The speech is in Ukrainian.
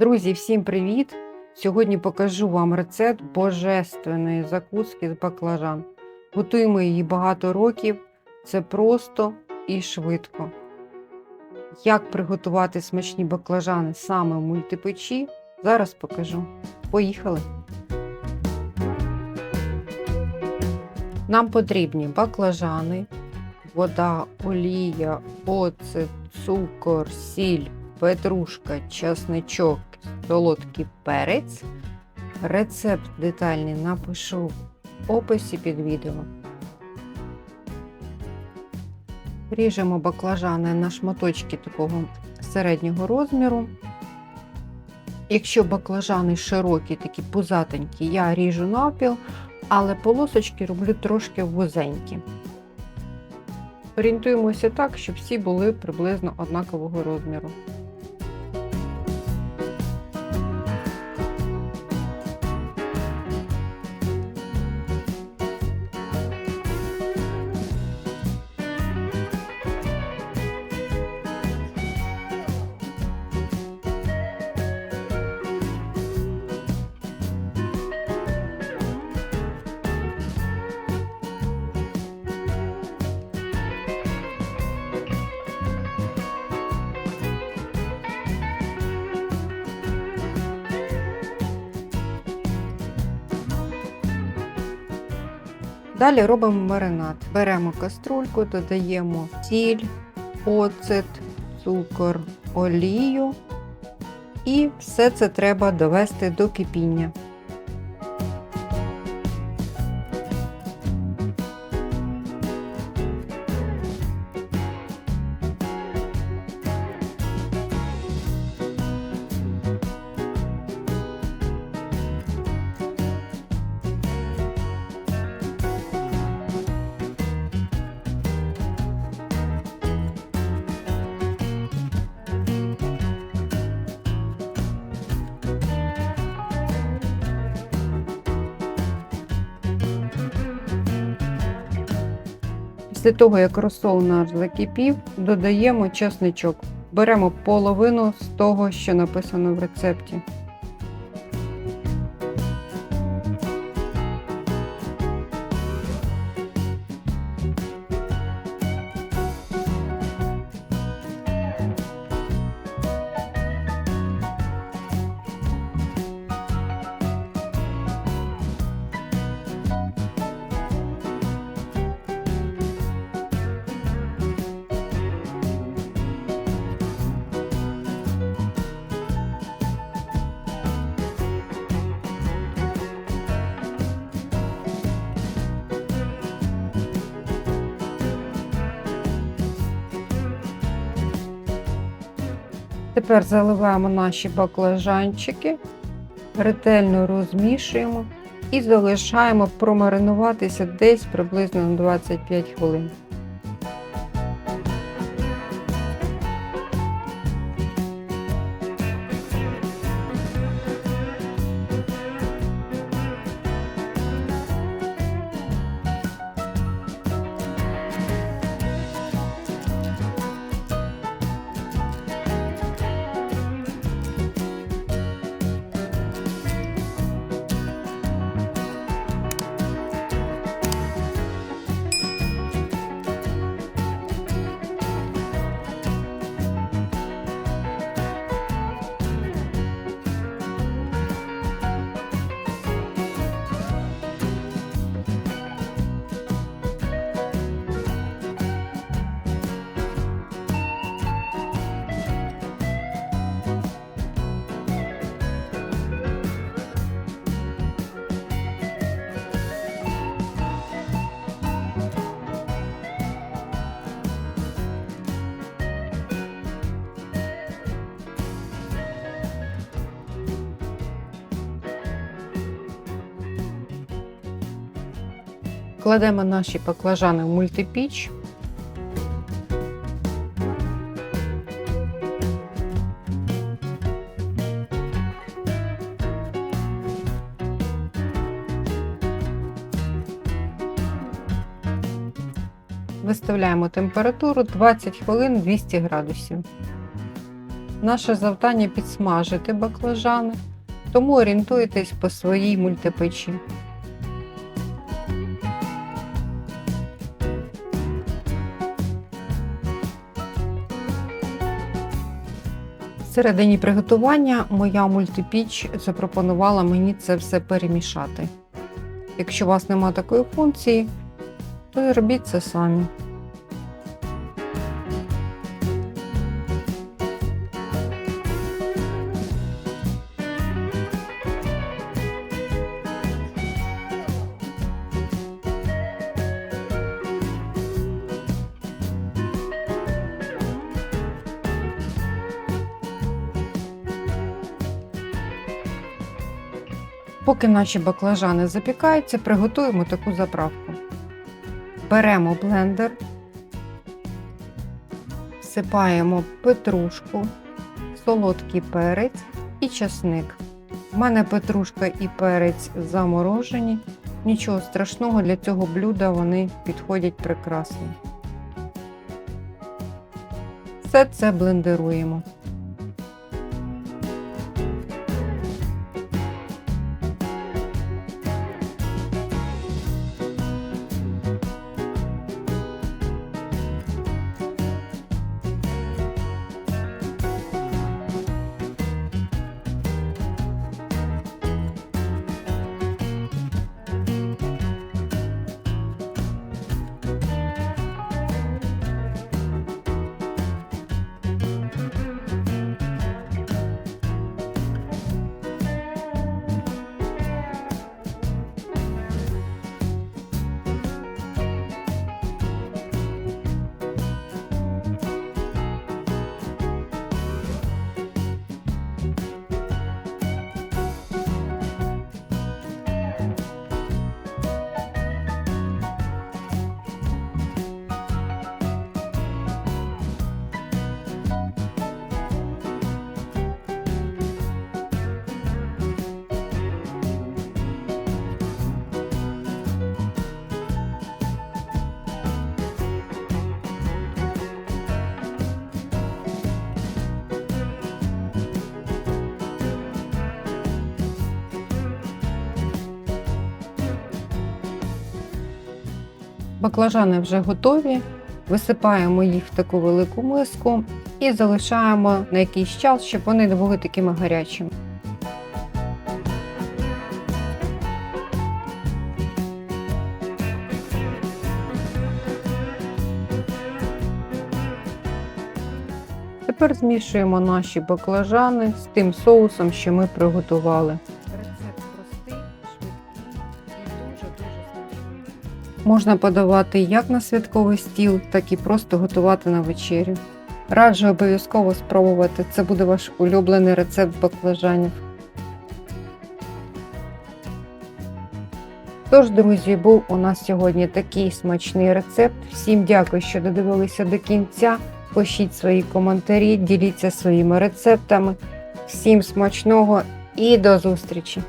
Друзі, всім привіт! Сьогодні покажу вам рецепт божественної закуски з баклажан. Готуємо її багато років. Це просто і швидко. Як приготувати смачні баклажани саме в мультипечі, зараз покажу. Поїхали! Нам потрібні баклажани, вода, олія, оцет, цукор, сіль, петрушка, часничок, солодкий перець. Рецепт детальний напишу в описі під відео. Ріжемо баклажани на шматочки такого середнього розміру. Якщо баклажани широкі, такі пузатенькі, я ріжу навпіл, але полосочки роблю трошки вузенькі. Орієнтуємося так, щоб всі були приблизно однакового розміру. Далі робимо маринад. Беремо каструльку, додаємо сіль, оцет, цукор, олію. І все це треба довести до кипіння. Після того, як розсол наш закипів, додаємо чесничок. Беремо половину з того, що написано в рецепті. Тепер заливаємо наші баклажанчики, ретельно розмішуємо і залишаємо промаринуватися десь приблизно на 25 хвилин. Кладемо наші баклажани в мультипіч. Виставляємо температуру 20 хвилин 200 градусів. Наше завдання підсмажити баклажани, тому орієнтуйтесь по своїй мультипечі. В середині приготування моя мультипіч запропонувала мені це все перемішати. Якщо у вас немає такої функції, то робіть це самі. Поки наші баклажани запікаються, приготуємо таку заправку. Беремо блендер, всипаємо петрушку, солодкий перець і часник. У мене петрушка і перець заморожені. Нічого страшного, для цього блюда вони підходять прекрасно. Все це блендеруємо. Баклажани вже готові. Висипаємо їх в таку велику миску і залишаємо на якийсь час, щоб вони не були такими гарячими. Тепер змішуємо наші баклажани з тим соусом, що ми приготували. Рецепт простий, швидкий і смачний. Можна подавати як на святковий стіл, так і просто готувати на вечерю. Раджу обов'язково спробувати. Це буде ваш улюблений рецепт баклажанів. Тож, друзі, був у нас сьогодні такий смачний рецепт. Всім дякую, що додивилися до кінця. Пишіть свої коментарі, діліться своїми рецептами. Всім смачного і до зустрічі!